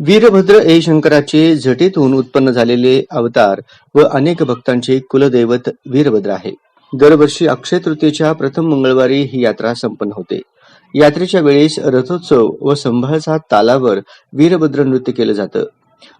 वीरभद्र ए. शंकराचे झटेतून उत्पन्न झालेले अवतार व अनेक भक्तांचे कुलदैवत वीरभद्र आहे. दरवर्षी अक्षय तृतीयेच्या प्रथम मंगळवारी ही यात्रा संपन्न होते. यात्रेच्या वेळेस रथोत्सव व संभाळचा तालावर वीरभद्र नृत्य केलं जातं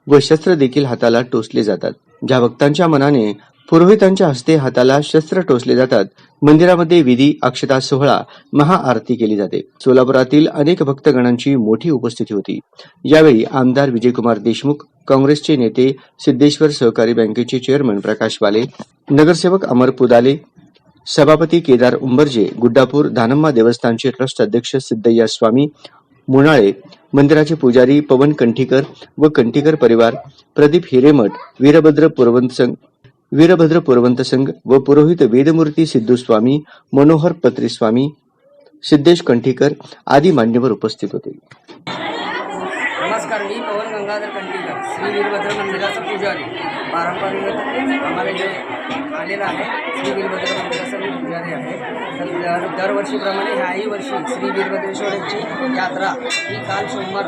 व शस्त्र देखील हाताला टोचले जातात. ज्या भक्तांच्या मनाने पुरोहितांच्या हस्ते हाताला शस्त्र टोचले जातात. मंदिरामध्ये विधी अक्षता सोहळा महाआरती केली जाते. सोलापुरातील अनेक भक्तगणांची मोठी उपस्थिती होती. यावेळी आमदार विजयकुमार देशमुख काँग्रेसचे नेते सिद्धेश्वर सहकारी बँकेचे चेअरमन प्रकाश बाले नगरसेवक अमर पुदाले सभापती केदार उंबरजे गुड्डापूर दानम्मा देवस्थानचे ट्रस्ट अध्यक्ष सिद्धय्या स्वामी मुनाळे मंदिराचे पुजारी पवन कंठीकर व कंठीकर परिवार प्रदीप हिरेमठ वीरभद्र पुरवंत वीरभद्र पुरवंत संघ व पुरोहित वेदमूर्ती सिद्धू स्वामी मनोहर पत्रीस्वामी सिद्धेश कंठीकर आदी मान्यवर उपस्थित होते. नमस्कार पवन गंगाधर कंटीकर श्री वीरभद्र मंदिराचा पुजारी. पारंपरिक आम्हाला जे आलेलं आहे. श्री वीरभद्र मंदिराचा मी पुजारी आहे. तर दर दरवर्षीप्रमाणे ह्याही वर्षी श्री वीरभद्रेश्वराची यात्रा ही काल सोमवार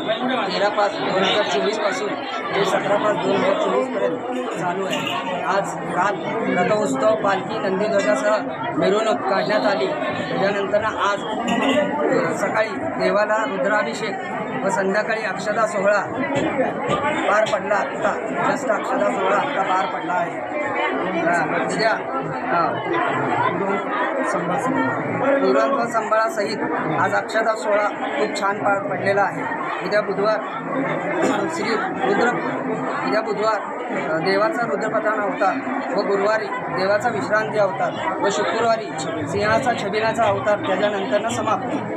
तेरा पाच दोन हजार चोवीसपासून ते सतरा पाच दोन हजार चोवीसपर्यंत चालू आहे. आज काल रथोत्सव पालखी नंदीध्वजासह मिरवणूक काढण्यात आली. त्याच्यानंतर आज सकाळी देवाला रुद्राभिषेक व संध्याकाळी अक्षता सोहळा पार पडला आत्ता. जस्ट अक्षदा सोहळा आत्ता पार पडला आहे. अ, दुरांत व संभाळासहित आज अक्षदा सोहळा खूप छान पार पडलेला आहे. उद्या बुधवार श्री रुद्र उद्या बुधवार देवाचा रुद्रप्रधान अवतार व गुरुवारी देवाचा विश्रांती अवतार व शुक्रवारी सिंहाचा छबिनाचा अवतार त्याच्यानंतरनं समाप्त.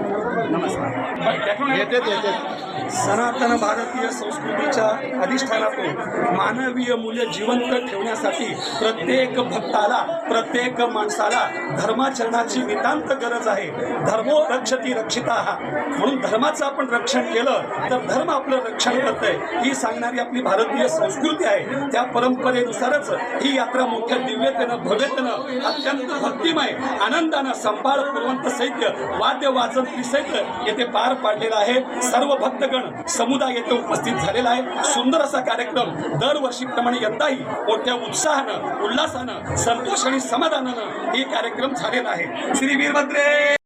नमस्कार. येतेच येते सनातन भारतीय संस्कृतीच्या अधिष्ठानातून मानवीय मूल्य जिवंत ठेवण्यासाठी प्रत्येक भक्ताला प्रत्येक माणसाला धर्माचरणाची नितांत गरज आहे. धर्मो रक्षती रक्षिता. म्हणून धर्माचं आपण रक्षण केलं तर धर्म आपलं रक्षण करतंय. ही सांगणारी आपली भारतीय संस्कृती आहे. त्या परंपरेनुसारच ही यात्रा मोठ्या दिव्यतेनं भव्यतेनं अत्यंत भक्तिमय आनंदानं संभाळ कुरवंत सैत्य वाद्य वाजन सैत्य येथे पार पाडलेला आहे. सर्व भक्तगण समुदाय येथे उपस्थित झालेला आहे. सुंदर असा कार्यक्रम दरवर्षीप्रमाणे यंदाही मोठ्या उत्साहानं उल्हासानं संतोष आणि समाधानानं हे कार्यक्रम झालेला आहे. श्री वीरभद्रे!